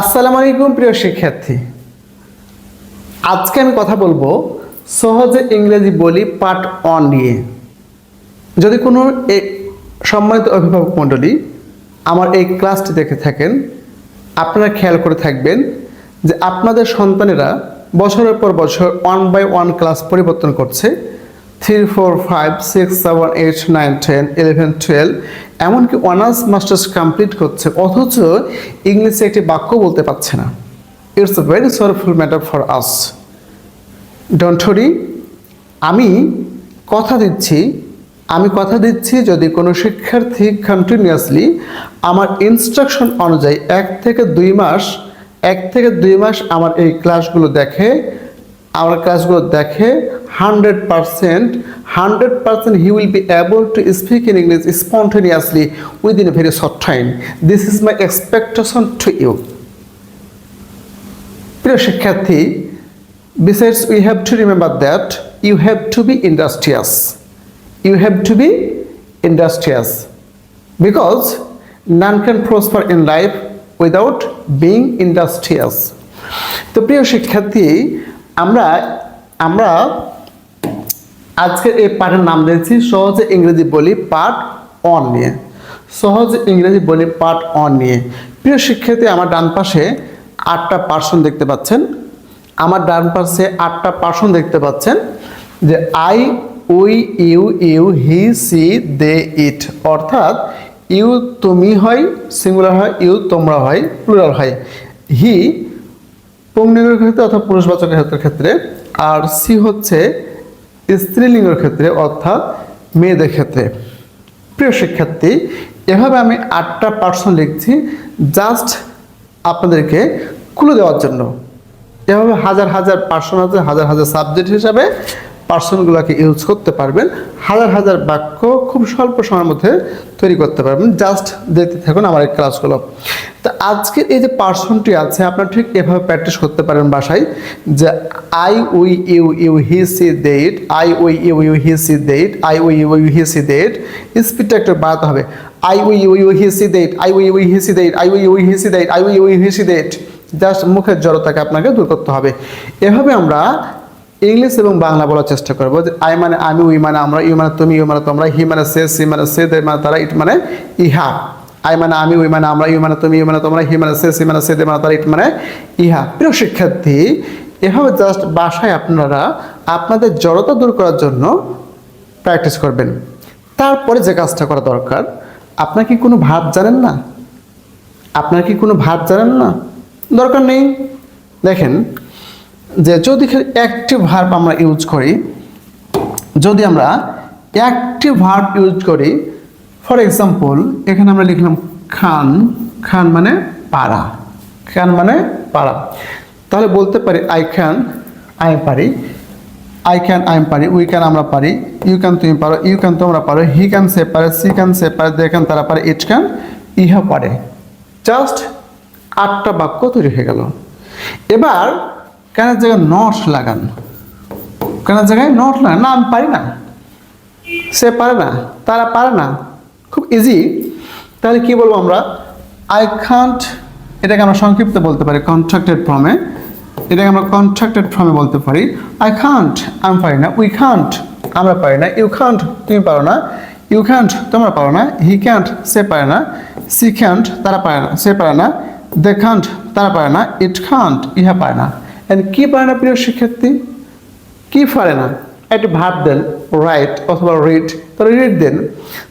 আসসালামু আলাইকুম প্রিয় শিক্ষার্থী। আজকে আমি কথা বলব সহজে ইংরেজি বলি পার্ট অন নিয়ে। যদি কোনো সম্মানিত অভিভাবক মণ্ডলী আমার এই ক্লাসটি দেখে থাকেন, আপনারা খেয়াল করে থাকবেন যে আপনাদের সন্তানেরা বছরের পর বছর ওয়ান বাই ওয়ান ক্লাস পরিবর্তন করছে। Three four five six seven eight nine ten eleven twelve এমনকি অনার্স মাস্টার্স কমপ্লিট করছে, অথচ ইংলিশে একটি বাক্য বলতে পারছে না। It's a very sorrowful matter for us don't worry আমি কথা দিচ্ছি, আমি কথা দিচ্ছি যদি কোনো শিক্ষার্থী কন্টিনিউয়াসলি আমার ইনস্ট্রাকশন অনুযায়ী এক থেকে দুই মাস, এক থেকে দুই মাস আমার এই ক্লাসগুলো দেখে আমার ক্লাসগুলো দেখে hundred percent hundred percent he will be able to speak in English spontaneously within a very short time this is my expectation to you প্রিয় শিক্ষার্থী besides we have to remember that you have to be industrious you have to be industrious because none can prosper in life without being industrious তো প্রিয় শিক্ষার্থী আমরা আমরা আজকের এই পাঠের নাম দিয়েছি সহজে ইংরেজি বলি পার্ট অন নিয়ে। সহজে ইংরেজি বলি পার্ট অন নিয়ে। প্রিয় শিক্ষার্থী, আমার ডান পাশে আটটা পার্সন দেখতে পাচ্ছেন। আমার ডান পাশে আটটা পার্সন দেখতে পাচ্ছেন যে I we you you he she they it অর্থাৎ ইউ তুমি হয় সিঙ্গুলার হয় ইউ তোমরা হয় প্লুরাল হয়। হি পুংলিঙ্গের ক্ষেত্রে অর্থাৎ পুরুষবাচকের ক্ষেত্রের ক্ষেত্রে আর সি হচ্ছে স্ত্রীলিঙ্গের ক্ষেত্রে, অর্থাৎ মেয়েদের ক্ষেত্রে। প্রিয় শিক্ষার্থী, এভাবে আমি আটটা পার্সন লিখছি জাস্ট আপনাদেরকে খুলে দেওয়ার জন্য। এভাবে হাজার হাজার পার্সন আছে, হাজার হাজার সাবজেক্ট হিসাবে পার্সনগুলোকে ইউজ করতে পারবেন, হাজার হাজার বাক্য খুব স্বল্প সময়ের মধ্যে তৈরি করতে পারবেন। জাস্ট দেখতে থাকুন আমার এই ক্লাসগুলো। তো আজকের এই যে পার্সনটি আছে, আপনারা ঠিক এভাবে প্র্যাকটিস করতে পারেন বাসায় যে I we you you he she they I we you you he she they I we you you he she they স্পিডটা একটু বাড়াতে হবে। I we you you he she they I we you he she they I we you he she they I we you he she they just মুখের জড়তাকে আপনাকে দূর করতে হবে। এভাবে আমরা ইংলিশ এবং বাংলা বলার চেষ্টা করব আই মানে আমি, উই মানে আমরা, ইউ মানে তুমি, ইউ মানে তোমরা, হি মানে সে, সি মানে সে, দে মানে তারা, ইট মানে ইহা। আই মানে আমি, উই মানে আমরা, ইউ মানে তুমি, ইউ মানে তোমরা, হি মানে সে, সি মানে সে, দে মানে তারা, ইট মানে ইহা। প্রিয় শিক্ষার্থী, এভাবে জাস্ট বাসায় আপনারা আপনাদের জড়তা দূর করার জন্য প্র্যাকটিস করবেন। তারপরে যে কাজটা করা দরকার, আপনার কি কোনো ভাব জানেন না? আপনার কি কোনো ভাব জানেন না? দরকার নেই। দেখেন যে যদি অ্যাক্টিভ ভার্ব আমরা ইউজ করি, যদি আমরা অ্যাক্টিভ ভার্ব ইউজ করি ফর এক্সাম্পল এখানে আমরা লিখলাম খান খান মানে পারা, খান মানে পারা। তাহলে বলতে পারি আই ক্যান আই পারি আই ক্যান আই পারি উই ক্যান আমরা পারি ইউ ক্যান তুমি পারো ইউ ক্যান তোমরা পারো হি ক্যান সে পারে সি ক্যান সে পারে দে ক্যান তারা পারে ইট ক্যান ইহা পারে। জাস্ট আটটা বাক্য তৈরি হয়ে গেল। এবার কেন জায়গায় নট লাগান? কেন জায়গায় নট লাগান? না, আমি পারি না। সে পারে না, তারা পারে না। খুব ইজি তাহলে কি বলব আমরা? আই খান্ট এটাকে আমরা সংক্ষিপ্ত বলতে পারি কন্ট্রাক্টেড ফর্মে এটাকে আমরা কন্ট্রাক্টেড ফর্মে বলতে পারি। আই খান্ট আমি পারি না। উই খান্ট আমরা পারি না। ইউ খান্ট তুমি পারো না। ইউ ক্যান্ট তোমরা পারো না। হি ক্যান্ট সে পারে না। সি ক্যান্ট তারা পারে না। সে পারে না। দে খান্ট তারা পারে না। ইট খান্ট ইহা পারে না। কি পারে না প্রিয় শিক্ষার্থী? কি পারে না? একটি ভাব দেন রাইট অথবা রিড তাহলে রিড দেন।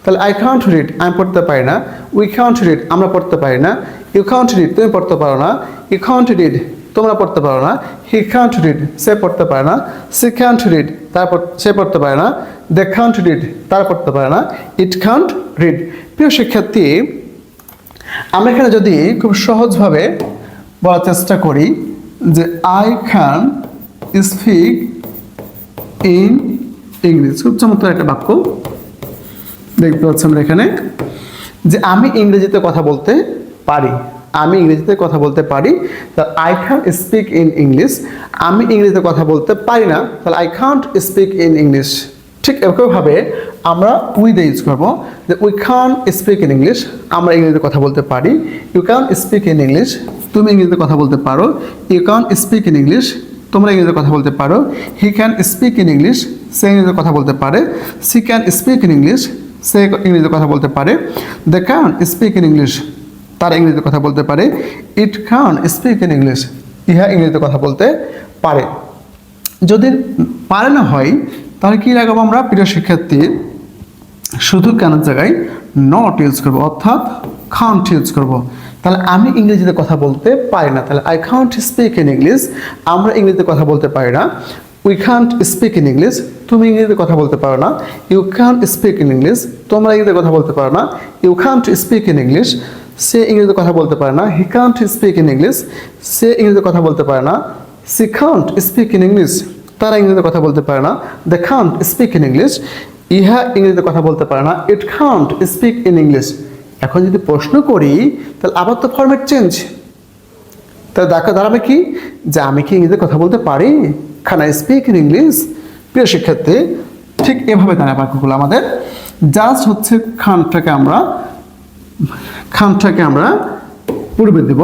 তাহলে আই কাউন্ট রিড আমি পড়তে পারি না। উই কাউন্ট রিড আমরা পড়তে পারি না। ইউ কাউন্ট রিড তুমি পড়তে পারো না। ইউ কাউন্ট রিড তোমরা পড়তে পারো না। হি কাউন্ট রিড সে পড়তে পারে না। সি কাউন্ট রিড তারপর সে পড়তে পারে না। দে কাউন্ট রিড তারা পড়তে পারে না। ইট কাউন্ট রিড প্রিয় শিক্ষার্থী, আমরা এখানে যদি খুব সহজভাবে বলার চেষ্টা করি যে I can speak in English খুব চমৎকার একটা বাক্য। দেখতে পাচ্ছি আমরা এখানে যে আমি ইংরেজিতে কথা বলতে পারি। আমি ইংরেজিতে কথা বলতে পারি। তা I can speak in English আমি ইংরেজিতে কথা বলতে পারি না। তাহলে I can't speak in English ঠিক একইভাবে আমরা উই দিয়ে ইউজ করব। যে we can speak in English আমরা ইংরেজিতে কথা বলতে পারি। You can speak in English তুমি ইংরেজিতে কথা বলতে পারো। You can speak in English তোমরা ইংরেজিতে কথা বলতে পারো। He can speak in English সে ইংরেজিতে কথা বলতে পারে। She can speak in English সে ইংরেজিতে কথা বলতে পারে। They can speak in English তারা ইংরেজিতে কথা বলতে পারে। It can speak in English ইহা ইংরেজিতে কথা বলতে পারে। যদি পারে না হয়, তাহলে কী লাগাবো আমরা? প্রিয় শিক্ষার্থী, শুধু কেন জায়গায় নট ইউজ করব? অর্থাৎ খান্ট ইউজ করব। তাহলে আমি ইংরেজিতে কথা বলতে পারি না। তাহলে I can't speak in English আমরা ইংরেজিতে কথা বলতে পারি না। We can't speak in English তুমি ইংরেজিতে কথা বলতে পারো না। You can speak in English তোমরা ইংরেজিতে কথা বলতে পারো না। You can't speak in English সে ইংরেজিতে কথা বলতে পারে না। He can't speak in English সে ইংরেজিতে কথা বলতে পারে না। She can't speak in English তারা ইংরেজিতে কথা বলতে পারে না। They can't speak in English ইহা ইংরেজিতে কথা বলতে পারে না। It can't speak in English এখন যদি প্রশ্ন করি, তাহলে আবার তো ফরম্যাট চেঞ্জ তাহলে দেখা দাঁড়াবে কি? যে আমি কি ইংরেজিতে কথা বলতে পারি? Can I speak in English প্রিয় শিক্ষার্থী, ঠিক এভাবে দাঁড়ায় বাক্যগুলো আমাদের। জাস্ট হচ্ছে খানটাকে আমরা খানটাকে আমরা পূর্বে দেব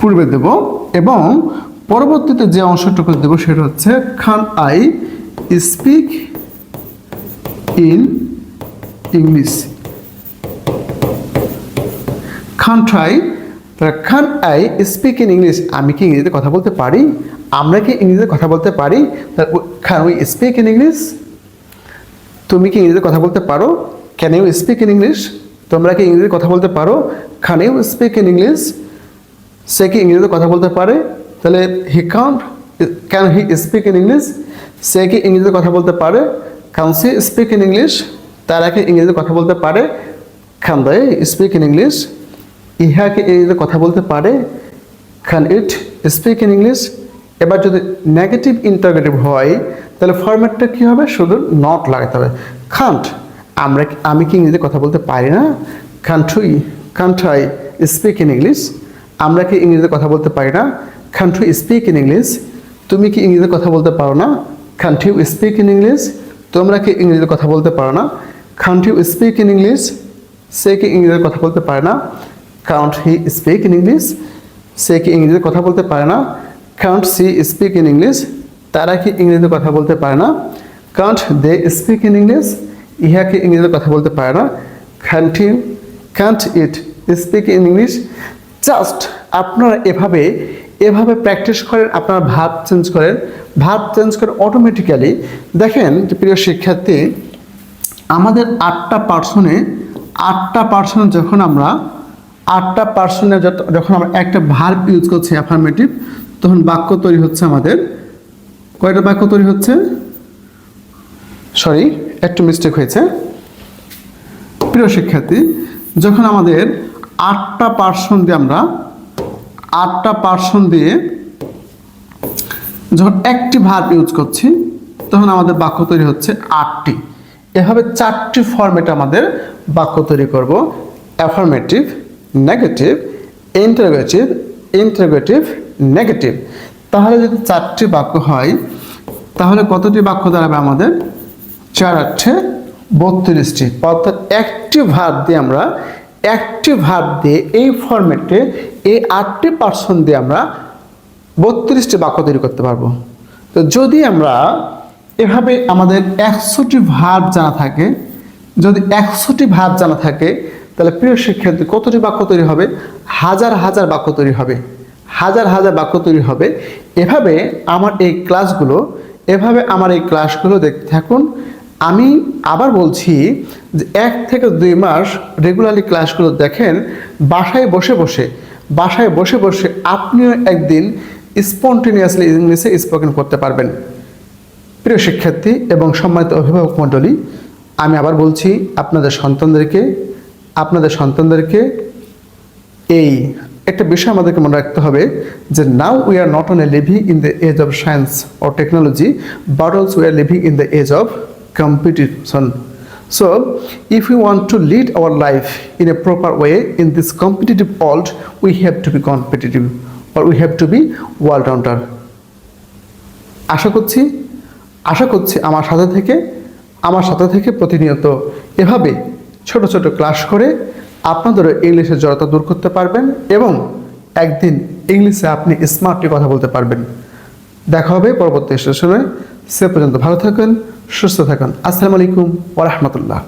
পূর্বে দেব, এবং পরবর্তীতে যে অংশটুকু দেব সেটা হচ্ছে can I speak in English can try can I speak in English আমি কি ইংরেজিতে কথা বলতে পারি? আমরা কি ইংরেজিতে কথা বলতে পারি? Can we speak in English তুমি কি ইংরেজিতে কথা বলতে পারো? Can you speak in English তোমরা কি ইংরেজিতে কথা বলতে পারো? Can you speak in English সে কি ইংরেজিতে কথা বলতে পারে? তাহলে he can't can he speak in English সে কি ইংরেজিতে কথা বলতে পারে? Can she speak in English তারা কি ইংরেজিতে কথা বলতে পারে? Can they speak in English ইহা কি ইংরেজিতে কথা বলতে পারে can it speak in English এবার যদি নেগেটিভ ইন্টারগেটিভ হয়, তাহলে ফরম্যাটটা কী হবে? শুধু নট লাগাতে হবে। খান্ট আমরা আমি কি ইংরেজিতে কথা বলতে পারি না? Can't we can't I speak in English আমরা কি ইংরেজিতে কথা বলতে পারি না? খান্টু স্পিক ইন ইংলিশ তুমি কি ইংরেজিতে কথা বলতে পারো না? খান্টু স্পিক ইন ইংলিশ তোমরা কি ইংরেজিতে কথা বলতে পারো না? Can't you speak in English সে কি ইংরেজিতে কথা বলতে পারে না? Can't he speak in English সে কি ইংরেজিতে কথা বলতে পারে না? Can't she speak in English তারা কি ইংরেজিতে কথা বলতে পারে না? Can't they speak in English ইহা কি ইংরেজিতে কথা বলতে পারে না? You can't it speak in English just আপনারা এভাবে এভাবে প্র্যাকটিস করেন, আপনার ভাব চেঞ্জ করেন, ভাব চেঞ্জ করে অটোমেটিক্যালি দেখেন প্রিয় শিক্ষার্থী, আমাদের আটটা পার্সনে আটটা পার্সনে যখন আমরা আটটা পার্সনে যখন আমরা একটা ভার্ব ইউজ করছি অ্যাফার্মেটিভ তখন বাক্য তৈরি হচ্ছে আমাদের, কয়টা বাক্য তৈরি হচ্ছে? সরি একটু মিস্টেক হয়েছে। প্রিয় শিক্ষার্থী, যখন আমাদের আটটা পার্সন দিয়ে আমরা আটটা পার্সন দিয়ে যখন একটি ভার্ব ইউজ করছি, তখন আমাদের বাক্য তৈরি হচ্ছে আটটি। এভাবে চারটি ফর্মেটে আমাদের বাক্য তৈরি করব। Affirmative negative interrogative interrogative negative তাহলে যদি চারটি বাক্য হয়, তাহলে কতটি বাক্য দাঁড়াবে আমাদের? চার, আটে বত্রিশটি। অর্থাৎ একটি ভাব দিয়ে আমরা, একটি ভাব দিয়ে এই ফরম্যাটে এই আটটি পার্সন দিয়ে আমরা বত্রিশটি বাক্য তৈরি করতে পারব। তো যদি আমরা এভাবে আমাদের একশোটি ভাব জানা থাকে, যদি একশোটি ভাব জানা থাকে তাহলে প্রিয় শিক্ষার্থী, কতটি বাক্য তৈরি হবে? হাজার হাজার বাক্য তৈরি হবে। হাজার হাজার বাক্য তৈরি হবে। এভাবে আমার এই ক্লাসগুলো, এভাবে আমার এই ক্লাসগুলো দেখতে থাকুন। আমি আবার বলছি যে এক থেকে দুই মাস রেগুলারলি ক্লাসগুলো দেখেন, বাসায় বসে বসে, বাসায় বসে বসে আপনিও একদিন স্পন্টেনিয়াসলি ইংলিশে স্পোকেন করতে পারবেন। প্রিয় শিক্ষার্থী এবং সম্মানিত অভিভাবক মণ্ডলী, আমি আবার বলছি আপনাদের সন্তানদেরকে আপনাদের সন্তানদেরকে এই একটা বিষয় আমাদেরকে মনে রাখতে হবে যে now we are not only living in the age of science or technology but also we are living in the age of competition so if we want to lead our life in a proper way in this competitive world, we have to be competitive or we have to be world rounder. আশা করছি আশা করছি আমার সাথে থেকে আমার সাথে থেকে প্রতিনিয়ত এভাবে ছোট ছোট ক্লাস করে আপনাদেরও ইংলিশের জড়তা দূর করতে পারবেন এবং একদিন ইংলিশে আপনি স্মার্টলি কথা বলতে পারবেন। দেখা হবে পরবর্তী সেশনে সে পর্যন্ত ভালো থাকেন, সুস্থ থাকুন। আসসালামু আলাইকুম ওরহমতুল্লাহ